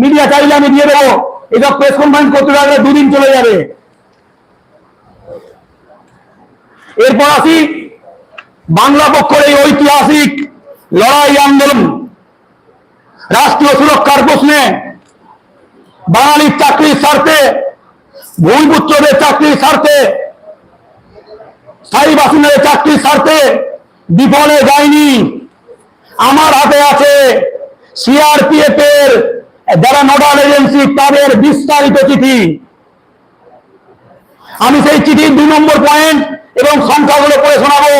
Media চাইলে আমি দিয়ে দেবো। এসব প্রেস কনফারেন্স করতে থাকলে দুদিন চলে যাবে। এরপর আসি বাংলা পক্ষের এই ঐতিহাসিক লড়াই আন্দোলন। রাষ্ট্রীয় সুরক্ষার প্রশ্নে বাঙালির চাকরির স্বার্থে, ভূমিপুত্রদের চাকরির স্বার্থে, স্থায়ী বাসিন্দাদের চাকরির স্বার্থে বিফলে যায়নি। আমার হাতে আছে সিআরপিএফ এর যারা নোডাল এজেন্সি তাদের বিস্তারিত চিঠি। আমি সেই চিঠির দুই নম্বর পয়েন্ট এবং সংখ্যাগুলো পড়ে শোনাবো।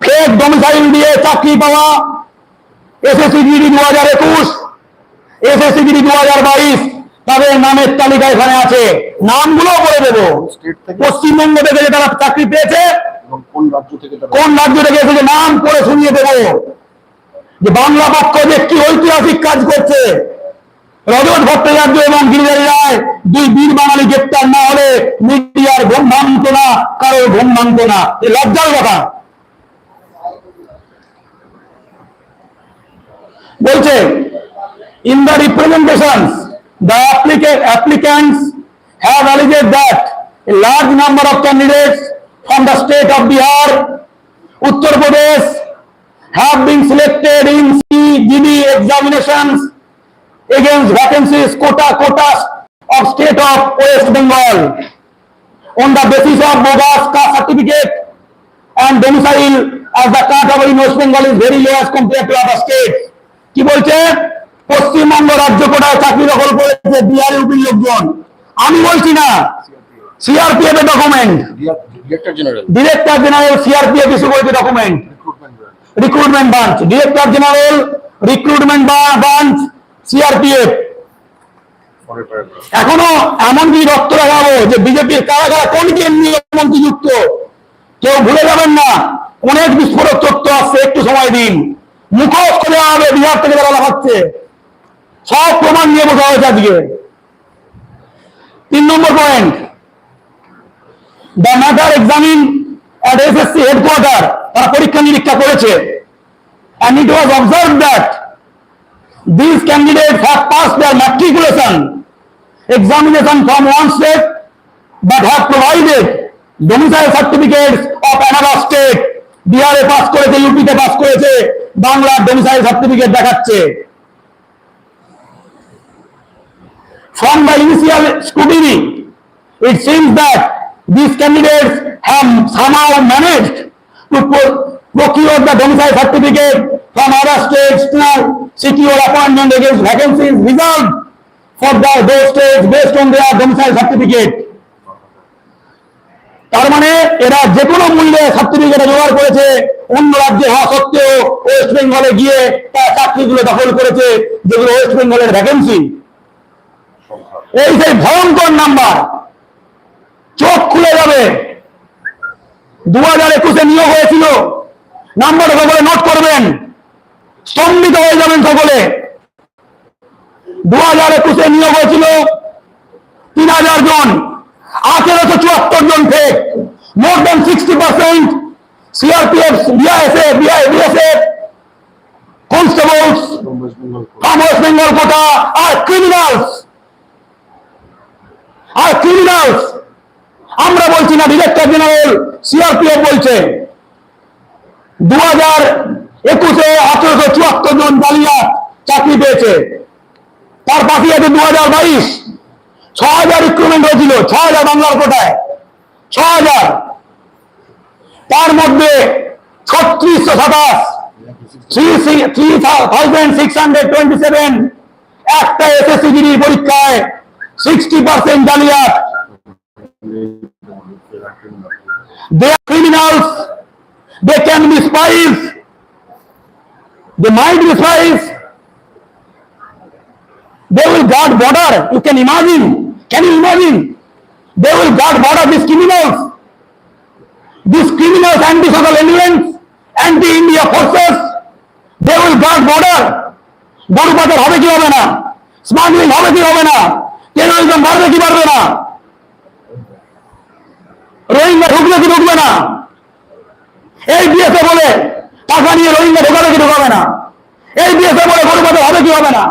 ফেক ডোমিসাইল দিয়ে চাকরি পাওয়া এসএসসি জিডি দু হাজার একুশ এসএসসি জিডি দু হাজার বাইশ তাদের নামের তালিকা এখানে আছে। নামগুলো বলে দেবো। পশ্চিমবঙ্গ থেকে যে তারা চাকরি পেয়েছে কোন রাজ্য থেকে কোন রাজ্য থেকে এসেছে নাম করে শুনিয়ে দেবো। যে বাংলা পক্ষ যে কি ঐতিহাসিক কাজ করছে রজত ভট্টাচার্য এবং গিরিজারি রায়, দুই বীর বাঙালি গ্রেপ্তার না হলে মিডিয়ার ঘুম ভাঙত না কারও ঘুম ভাঙত না। এ লজ্জার কথা। বলছে in the representation they have alleged that large number of candidates from the state of Bihar Uttar Pradesh have been selected in C GB examinations against vacancies quota quotas of state of West Bengal on the basis of bogus caste certificate and domicile as the category in West Bengal is very low as compared to other states. কি বলছে পশ্চিমবঙ্গ রাজ্য কোটায় চাকরি দখল করেছে বিহার ইউপির লোকজন আমি বলছি না সিআরপিএফ এর document director general CRPF issue করেছে document recruitment recruitment branch director general recruitment branch CRPF. এখনও এমন কি রক্ত দেখাবো যে বিজেপির কারা কারা কোন কেন্দ্রীয় মন্ত্রী যুক্ত কেউ ভুলে যাবেন না অনেক বিস্ফোরক তথ্য আসছে একটু সময় দিন। মুখোশ করে হবে বিহার থেকে যারা লাগাচ্ছে সব প্রমাণ নিয়ে বসা হয়েছে আজকে। তিন নম্বর point the matter examine at SSC headquarter তারা পরীক্ষা নিরীক্ষা করেছে। And it was observed that these candidates have passed their matriculation examination from one state but have provided domicile certificates of another state বিহারে পাস করেছে ইউপিতে pass করেছে বাংলার domicile certificate দেখাচ্ছে From the initial scrutiny, it seems that these candidates have somehow managed to pro- procure the domicile certificate from other states to secure appointment against vacancies reserved for the those states based on their domicile certificate. তার মানে এরা যে কোনো মূল্যে certificate জোগাড় করেছে, অন্য রাজ্যে হওয়া সত্ত্বেও ওয়েস্ট বেঙ্গলে গিয়ে তার চাকরিগুলো দখল করেছে, যেগুলো ওয়েস্ট বেঙ্গলের ভ্যাকেন্সি এই সেই ভয়ঙ্কর নাম্বার চোখ খুলে যাবে। দু হাজার একুশে নিয়োগ হয়েছিল। নাম্বার সকলে নোট করবেন। স্তম্ভিত হয়ে যাবেন সকলে। দু হাজার একুশে নিয়োগ হয়েছিল তিন হাজার জন। আঠেরোশো চুয়াত্তর জন fake more than sixty percent CRPF BISF BIBSF constables West Bengal from our quota are criminals. আমরা বলছি না ডিরেক্টর জেনারেল সিআরপিএফ বলছে। দু হাজার একুশে আঠারোশো চুয়াত্তর জন বালিয়া চাকরি পেয়েছে। তার পাশে আছে দু হাজার বাইশ। ছ হাজার রিক্রুটমেন্ট হয়েছিল ছ হাজার বাংলার কোটায়। ছ হাজার তার মধ্যে ছত্রিশশো সাতাশ three thousand six hundred twenty seven একটা এসএসসি জিডি পরীক্ষায় সিক্সটি পার্সেন্ট জালিয়াত। They are criminals they can be spies they might be spies they will guard border you can imagine can you imagine they will guard border these criminals these criminals anti-social elements anti-India forces they will guard border গরু পাচার হবে কি হবে না smuggling হবে কি হবে না টেরোরিজম বাড়বে কি বাড়বে না রোহিঙ্গা ঢুকবে কি ঢুকবে না এই বিএসএ বলে টাকা নিয়ে রোহিঙ্গা ঢোকাবে কি ঢোকাবে না? এই বিয়ে বলে গরু হবে কি হবে না?